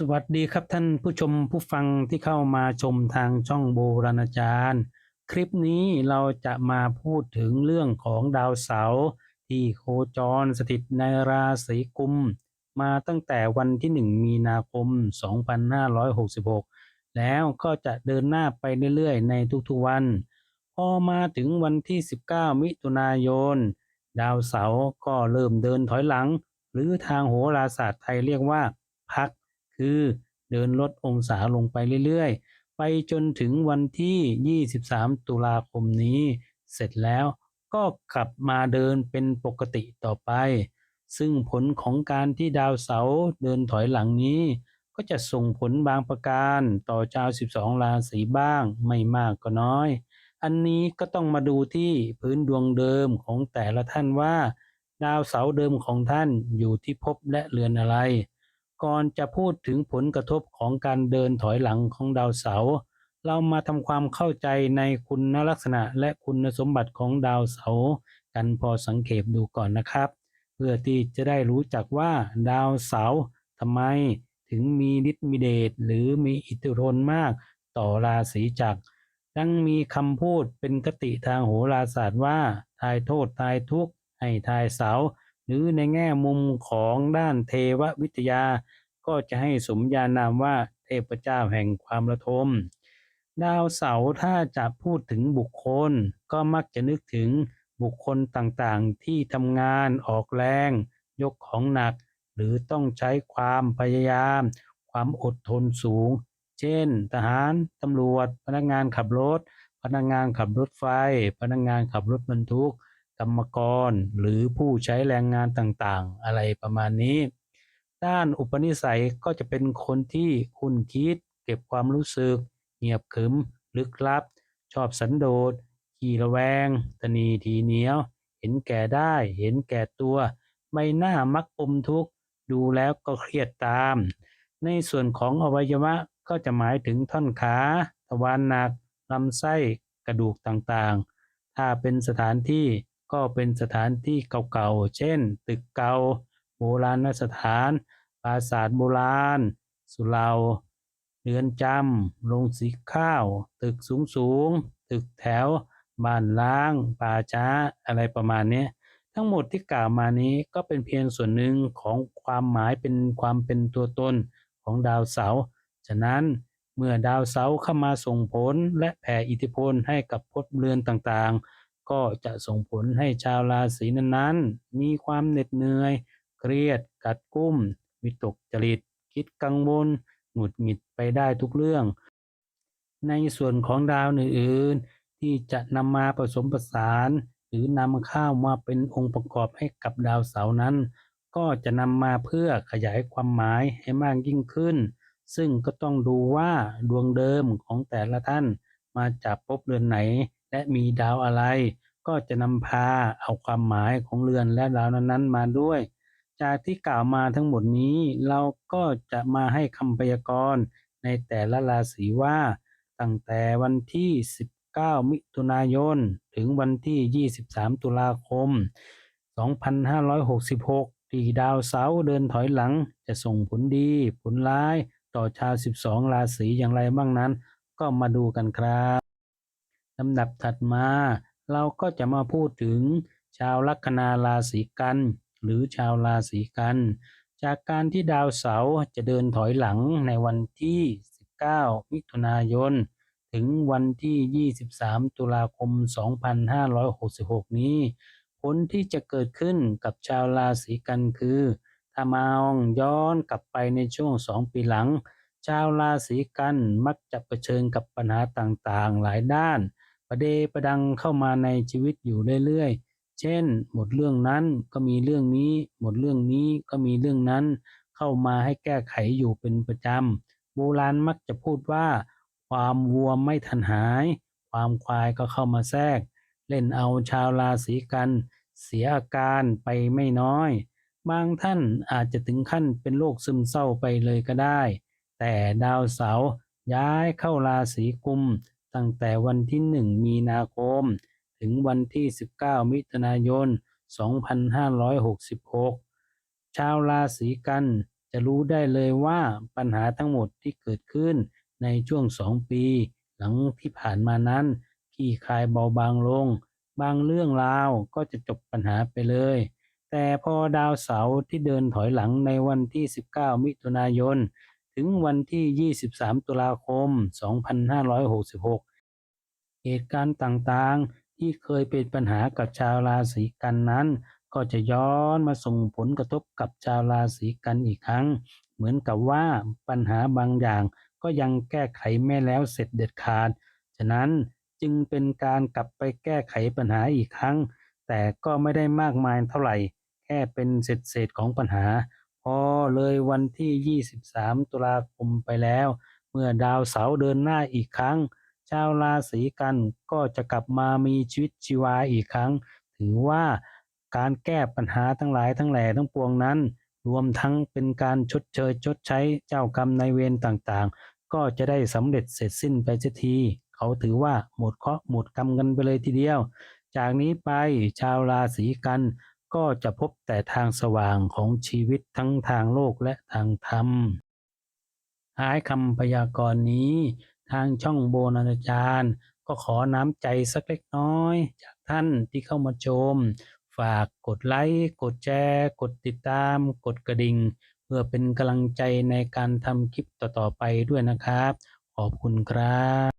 สวัสดีครับท่านผู้ชมผู้ฟังที่เข้ามาชมทางช่องโบราณอาจารย์ คลิปนี้เราจะมาพูดถึงเรื่องของดาวเสาร์ที่โคจรสถิตในราศีกุม มาตั้งแต่วันที่ 1 มีนาคม 2566 แล้วก็จะเดินหน้าไปเรื่อยๆ ในทุกๆวัน พอมาถึงวันที่ 19 มิถุนายน ดาวเสาร์ก็เริ่มเดินถอยหลัง หรือทางโหราศาสตร์ไทยเรียกว่าพัก คือ เดินลดองศาลงไปเรื่อยๆ ไปจนถึงวันที่ 23 ตุลาคมนี้ เสร็จแล้วก็กลับมาเดินเป็นปกติต่อไป ซึ่งผลของการที่ดาวเสาร์เดินถอยหลังนี้ ก็จะส่งผลบางประการต่อชาว 12 ราศีบ้างไม่มากก็น้อย อันนี้ก็ต้องมาดูที่พื้นดวงเดิมของแต่ละท่านว่า ดาวเสาร์เดิมของท่านอยู่ที่ภพและเรือนอะไร ก่อนจะพูดถึงผลกระทบของการเดินถอยหลังของดาวเสาร์เรามาทำความเข้าใจในคุณลักษณะและคุณสมบัติของดาวเสาร์กันพอสังเกตดูก่อนนะครับ เพื่อที่จะได้รู้จักว่าดาวเสาร์ทำไมถึงมีฤทธิ์มีเดชหรือมีอิทธิพลมากต่อราศีจักรดังมีคำพูดเป็นคติทางโหราศาสตร์ว่า ทายโทษทายทุกข์ให้ทายเสา หรือในแง่มุมของด้านเทววิทยา ก็จะให้สมญานามว่าเทพเจ้าแห่งความระทม ดาวเสาร์ถ้าจะพูดถึงบุคคล ก็มักจะนึกถึงบุคคลต่างๆ ที่ทำงานออกแรง ยกของหนัก หรือต้องใช้ความพยายาม ความอดทนสูง เช่น ทหาร ตำรวจ พนักงานขับรถ พนักงานขับรถไฟ พนักงานขับรถบรรทุก กรรมกร หรือผู้ใช้แรงงานต่างๆ อะไรประมาณนี้ ด้านอุปนิสัยก็จะเป็นคนที่คุณคิด เก็บความรู้สึก เงียบขรึม ลึกลับ ชอบสันโดษ ขี้ระแวง ตนีทีเหนียว เห็นแก่ได้ เห็นแก่ตัวใบหน้ามักอมทุกข์ ดูแล้วก็เครียดตาม ในส่วนของอวัยวะก็จะหมายถึงท่อนขา ทวารหนัก ลำไส้ กระดูกต่างๆ ถ้าเป็นสถานที่ ก็เป็นสถานที่เก่าๆ เช่น ตึกเก่าโบราณสถาน ปราสาทโบราณ สุเหร่าเรือนจำ โรงสีข้าว ตึกสูงๆ ตึกแถว บ้านล้าง ป่าช้า อะไรประมาณนี้ ทั้งหมดที่กล่าวมานี้ก็เป็นเพียงส่วนหนึ่งของความหมายเป็นความเป็นตัวตนของดาวเสาร์ฉะนั้นเมื่อดาวเสาร์เข้ามาส่งผลและแผ่อิทธิพลให้กับพลเรือนต่างๆ ก็จะส่งผลให้ชาวราศีนั้นๆ มีความเหน็ดเหนื่อย เครียด กัดกุ้ม วิตกจริต คิดกังวล หงุดหงิดไปได้ทุกเรื่อง ในส่วนของดาวอื่นๆ ที่จะนำมาผสมผสาน หรือนำเข้ามาเป็นองค์ประกอบให้กับดาวเสาร์นั้น ก็จะนำมาเพื่อขยายความหมายให้มากยิ่งขึ้น ซึ่งก็ต้องดูว่าดวงเดิมของแต่ละท่านมาจากภพเรือนไหน และมีดาวอะไร ก็จะนำพาเอาความหมายของเรือนและดาวนั้นๆ มาด้วย จากที่กล่าวมาทั้งหมดนี้ เราก็จะมาให้คำพยากรณ์ในแต่ละราศีว่า ตั้งแต่วันที่ 19 มิถุนายน ถึงวันที่ 23 ตุลาคม 2566ที่ดาวเสาร์เดินถอยหลังจะส่งผลดี ผลร้าย ต่อชาว 12 ราศีอย่างไรบ้างนั้น ก็มาดูกันครับ ลำดับถัดมา เราก็จะมาพูดถึง ชาวลัคนาราศีกัน หรือชาวราศีกัน จากการที่ดาวเสาร์จะเดินถอยหลังในวันที่ 19 มิถุนายน ถึงวันที่ 23 ตุลาคม 2566 นี้ ผลที่จะเกิดขึ้นกับชาวราศีกันคือถ้ามองย้อนกลับไปในช่วง2ปีหลัง ชาวราศีกันมักจะเผชิญกับปัญหาต่างๆ หลายด้าน ประเดประดังเข้ามาในชีวิตอยู่เรื่อยๆ เช่นหมดเรื่องนั้นก็มีเรื่องนี้หมดเรื่องนี้ก็มีเรื่องนั้น เข้ามาให้แก้ไขอยู่เป็นประจำ โบราณมักจะพูดว่า ความวัวไม่ทันหาย ความควายก็เข้ามาแทรก เล่นเอาชาวราศีกัน เสียอาการไปไม่น้อย บางท่านอาจจะถึงขั้นเป็นโรคซึมเศร้าไปเลยก็ได้ แต่ดาวเสาร์ย้ายเข้าราศีกุม ตั้งแต่วันที่ 1 มีนาคม ถึงวันที่ 19 มิถุนายน 2566 ชาวราศีกันจะรู้ได้เลยว่าปัญหาทั้งหมดที่เกิดขึ้นในช่วงสองปี หลังที่ผ่านมานั้นคลี่คายเบาบางลง บางเรื่องราวก็จะจบปัญหาไปเลย แต่พอดาวเสาร์ที่เดินถอยหลังในวันที่ 19 มิถุนายน ถึงวันที่ 23 ตุลาคม 2566 เหตุการณ์ต่างๆ ที่เคยเป็นปัญหากับชาวราศีกันนั้น ก็จะย้อนมาส่งผลกระทบกับชาวราศีกันอีกครั้ง เหมือนกับว่าปัญหาบางอย่างก็ยังแก้ไขไม่แล้วเสร็จเด็ดขาด ฉะนั้นจึงเป็นการกลับไปแก้ไขปัญหาอีกครั้ง แต่ก็ไม่ได้มากมายเท่าไหร่ แค่เป็นเศษๆของปัญหา อเลยวันที่ 23 ตุลาคมไปแล้ว เมื่อดาวเสาร์เดินหน้าอีกครั้ง ชาวราศีกันก็จะกลับมามีชีวิตชีวาอีกครั้ง ถือว่าการแก้ปัญหาทั้งหลายทั้งแหล่ทั้งปวงนั้น รวมทั้งเป็นการชดเชยชดใช้เจ้ากรรมนายเวรต่างๆ ก็จะได้สำเร็จเสร็จสิ้นไปเสียที เขาถือว่าหมดเคราะห์หมดกรรมกันไปเลยทีเดียว จากนี้ไปชาวราศีกัน ก็จะพบแต่ทางสว่างของชีวิตทั้งทางโลกและทางธรรมท้ายคำพยากรณ์นี้ ทางช่องโบนันจารย์ก็ขอน้ำใจสักเล็กน้อย จากท่านที่เข้ามาชม ฝากกดไลค์กดแชร์กดติดตาม กดกระดิ่ง เพื่อเป็นกำลังใจในการทำคลิปต่อๆไปด้วยนะครับ ขอบคุณครับ